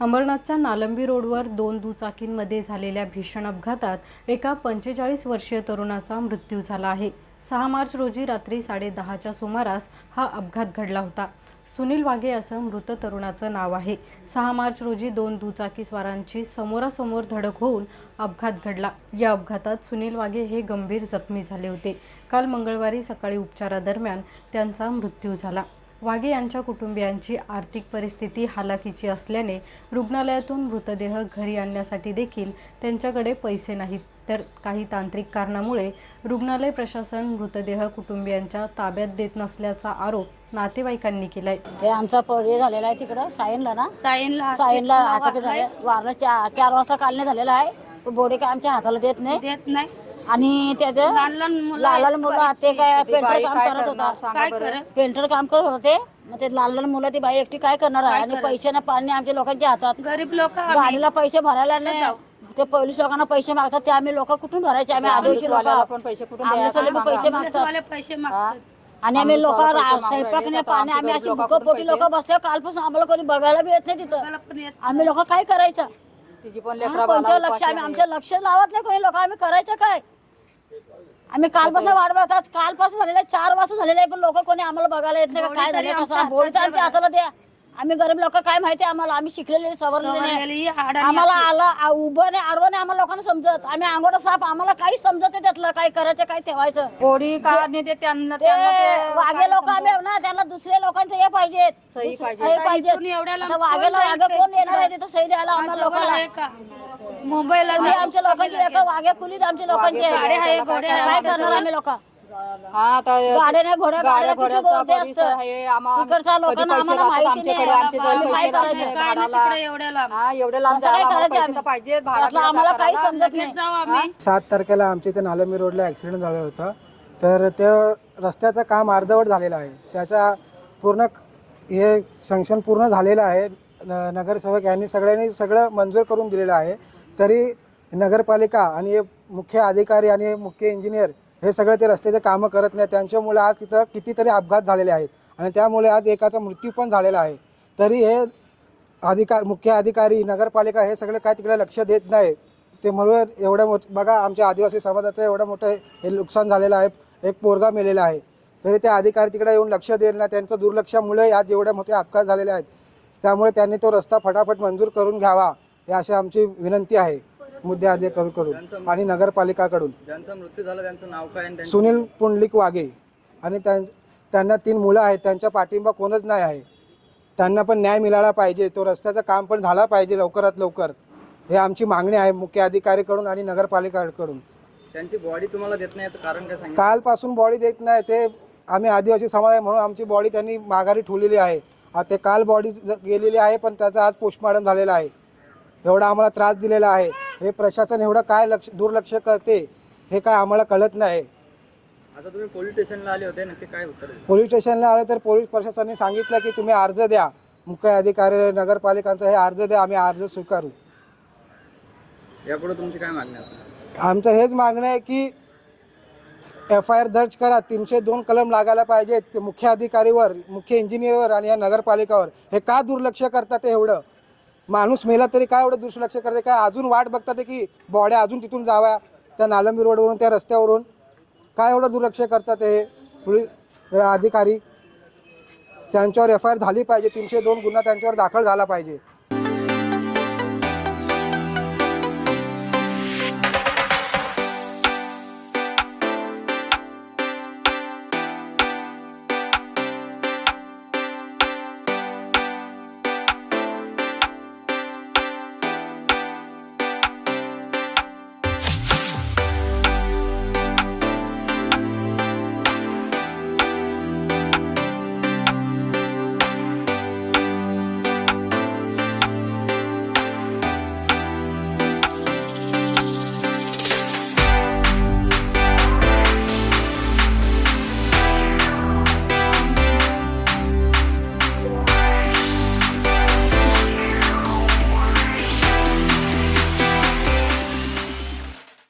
अंबरनाथच्या नालंबी रोडवर दोन दुचाकींमध्ये झालेल्या भीषण अपघातात एका पंचेचाळीस वर्षीय तरुणाचा मृत्यू झाला आहे. सहा मार्च रोजी रात्री साडेदहाच्या सुमारास हा अपघात घडला होता. सुनील वाघे असं मृत तरुणाचं नाव आहे. सहा मार्च रोजी दोन दुचाकीस्वारांची समोरासमोर धडक होऊन अपघात घडला. या अपघातात सुनील वाघे हे गंभीर जखमी झाले होते. काल मंगळवारी सकाळी उपचारादरम्यान त्यांचा मृत्यू झाला. वाघे यांच्या कुटुंबियांची आर्थिक परिस्थिती हालाकीची असल्याने रुग्णालयातून मृतदेह घरी आणण्यासाठी देखील त्यांच्याकडे पैसे नाहीत. तर काही तांत्रिक कारणामुळे रुग्णालय प्रशासन मृतदेह कुटुंबियांच्या ताब्यात देत नसल्याचा आरोप नातेवाईकांनी केलाय. ते आमचा हे झालेला आहे तिकडं सायनला ना? सायनला. अटक झाले वारला चार चार वाजता कालने झालेला आहे. तो बोडे काय आमच्या हाताला देत नाही? देत नाही. आणि त्याचं लहान लहान मुलं लहान लहान मुलं ते काय पेंटर काम करत होता. काय पेंटर काम करत होते. मग ते लहान लहान मुलं ती बाई एकटी काय करणार? आहे आणि पैसे ना पाणी आमच्या लोकांच्या हातात. गरीब लोक गाडीला पैसे भरायला नाही. ते पोलीस लोकांना पैसे मागतात ते आम्ही लोक कुठून भरायचे? आम्ही आदिवासी लोक पैसे कुठून पैसे मागतात. वाले पैसे मागतात. आणि आम्ही लोक स्वयंपाक नाही पाणी आम्ही अशी पोटी लोक बसले कालपासून आम्हाला कोणी बघायला बी येत नाही तिथं. आम्ही लोक काय करायचं? तिची पण लक्ष आम्ही आमचं लक्ष लावत नाही कोणी लोक. आम्ही करायचं काय? आम्ही कालपासून वाट बघतात कालपासून झालेलं आहे चार वाजता झालेलं आहे पण लोक कोणी आम्हाला बघायला येत नाही का? काय झालं कसं? बोलतं आमच्या हाताला द्या. आम्ही गरीब लोक काय माहिती आम्हाला? आम्ही शिकलेले सवरलेले नाही. सवरलेली, आडाणी आम्हाला आला आ- उभं नाही आडवं नाही आम्हाला लोकांना समजत. आम्ही अंगोडा साप आम्हाला काही समजत नाही त्यातलं काय करायचं काय ठेवायचं. ते त्यांना ते वागे लोक आम्ही ना त्यांना दुसऱ्या लोकांचे हे पाहिजेत. सही पाहिजे. सही पाहिजे इथून एवढ्या लांब आता वाघेला वाघे कोण येणार आहे? तिथं सही द्यायला आम्हाला जवळ लोकांना. आहे का? मुंबईला कुली आमच्या लोकांची एका वाघ्या कुलीच आमच्या लोकांची. गाड्या आहे, घोडे आहे, काय करणार आम्ही लोक? हा आता गाड्या नाही घोड्या गाड्या गाड्या किती घोड्याचा गोटे परिसर असतं. आहे आम्हा- तिकडच्या कधी लोकांना पैसे आम्हाला राहतात माहिती आमच्याकडे नाही. आमचे जवळ आम्ही काय पैसे राहत करायचं नाही काय ना भाडाला. तिकडे एवढ्या लांब. हा एवढे लांब असं काय जायला आम्हाला करायचं पैसे तर आम्ही? पाहिजेत त्यातलं भाडाला आम्हाला जाता काही करायला. समजत नाही. जाऊ आम्ही सात तारखेला आमच्या इथे नालंबी रोडला ॲक्सिडेंट झाला होता. तर त्या रस्त्याचं काम अर्धवट झालेलं आहे. त्याचा पूर्ण क- हे सँक्शन पूर्ण झालेलं आहे. न नगरसेवक यांनी सगळ्यांनी सगळं मंजूर करून दिलेलं आहे. तरी नगरपालिका आणि हे मुख्य अधिकारी आणि हे मुख्य इंजिनियर हे सगळे ते रस्त्याचे कामं करत नाही. त्यांच्यामुळे आज तिथं कितीतरी अपघात झालेले आहेत. आणि त्यामुळे आज एकाचा मृत्यू पण झालेला आहे. तरी हे अधिकार मुख्य अधिकारी नगरपालिका हे सगळे काय तिकडे लक्ष देत नाही. ते म्हणून एवढं मोठ बघा आमच्या आदिवासी समाजाचं एवढं मोठं हे नुकसान झालेलं आहे. एक पोरगा मेलेला आहे. तरी ते अधिकारी तिकडे येऊन लक्ष देत नाही. त्यांचं दुर्लक्षामुळे आज एवढे मोठे अपघात झालेले आहेत. त्यामुळे त्यांनी तो रस्ता फटाफट मंजूर करून घ्यावा हे अशी आमची विनंती आहे. मुद्दे आधी करून करून आणि नगरपालिकाकडून. ज्यांचा मृत्यू झाला त्यांचं नाव काय आणि त्यांची सुनील पुंडलिक वाघे आणि त्यां त्यांना तीन मुलं आहेत त्यांचा पाठिंबा कोणच नाही आहे. त्यांना पण न्याय मिळाला पाहिजे तो रस्त्याचं काम पण झाला पाहिजे लवकरात लवकर. हे आमची मागणी आहे मुख्य अधिकारीकडून आणि नगरपालिकाकडून. त्यांची बॉडी तुम्हाला देत नाही याचं कारण काय सांगितलं? कालपासून बॉडी देत नाही ते आम्ही आदिवासी समाज आहे म्हणून आमची बॉडी त्यांनी माघारी ठेवलेली आहे. ते काल बॉडी गेलेली आहे पण त्याचा आज पोस्टमॉर्टम झालेला आहे. एवढा आम्हाला त्रास दिलेला आहे. हे प्रशासन एवढं काय लक्ष दुर्लक्ष करते हे काय आम्हाला कळत नाही. आता तुम्ही पोलीस स्टेशनला आले होते नक्की काय उत्तर दिलं? पोलीस स्टेशनला आलं तर पोलीस प्रशासनाने सांगितलं की तुम्ही अर्ज द्या. मुख्य अधिकारी नगरपालिकांचा हे अर्ज द्या आम्ही अर्ज स्वीकारू. यापुढे तुमची काय मागणी आमचं हेच मागणं आहे की एफ आय आर दर्ज करा तीनशे दोन कलम लागायला पाहिजेत. ते मुख्य अधिकारीवर मुख्य इंजिनियरवर आणि या नगरपालिकावर. हे का दुर्लक्ष करतात ते एवढं? माणूस मेला तरी काय एवढं दुर्लक्ष करते? काय अजून वाट बघतात की बॉड्या अजून तिथून जाव्या? त्या नालंबी रोडवरून त्या रस्त्यावरून? काय एवढं दुर्लक्ष करतात हे पोलीस अधिकारी? त्यांच्यावर एफ आय आर झाली पाहिजे. तीनशे दोन गुन्हा त्यांच्यावर दाखल झाला पाहिजे.